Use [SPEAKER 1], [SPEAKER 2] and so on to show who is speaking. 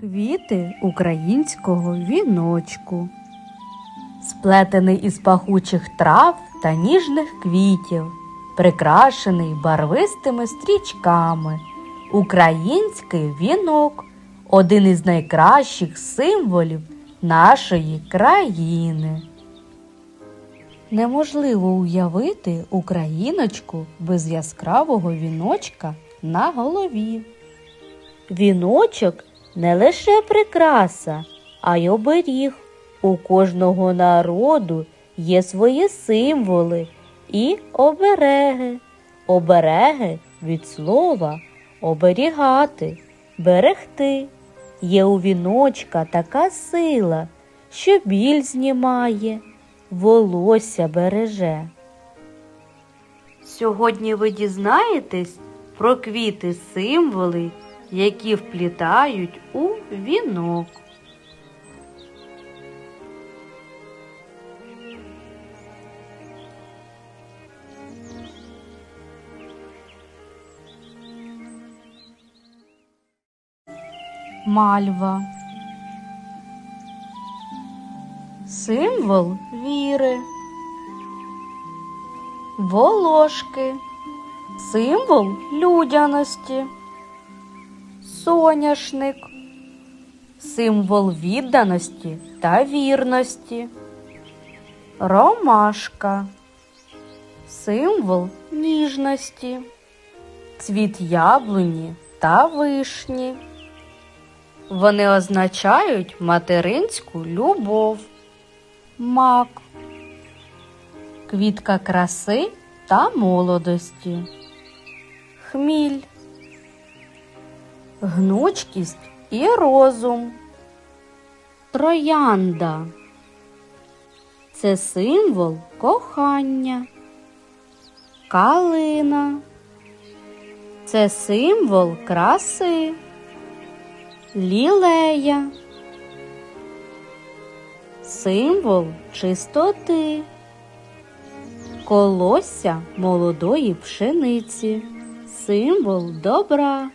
[SPEAKER 1] Квіти українського віночку, сплетений із пахучих трав та ніжних квітів, прикрашений барвистими стрічками. Український вінок один із найкращих символів нашої країни. Неможливо уявити україночку без яскравого віночка на голові. Віночок не лише прикраса, а й оберіг. У кожного народу є свої символи і обереги. Обереги від слова оберігати, берегти. Є у віночка така сила, що біль знімає, волосся береже. Сьогодні ви дізнаєтесь про квіти символи, які вплітають у вінок. Мальва. Символ віри. Волошки. Символ людяності. Соняшник. Символ відданості та вірності. Ромашка. Символ ніжності. Цвіт яблуні та вишні. Вони означають материнську любов. Мак. Квітка краси та молодості. Хміль. Гнучкість і розум. Троянда. Це символ кохання. Калина. Це символ краси. Лілея. Символ чистоти. Колосся молодої пшениці. Символ добра.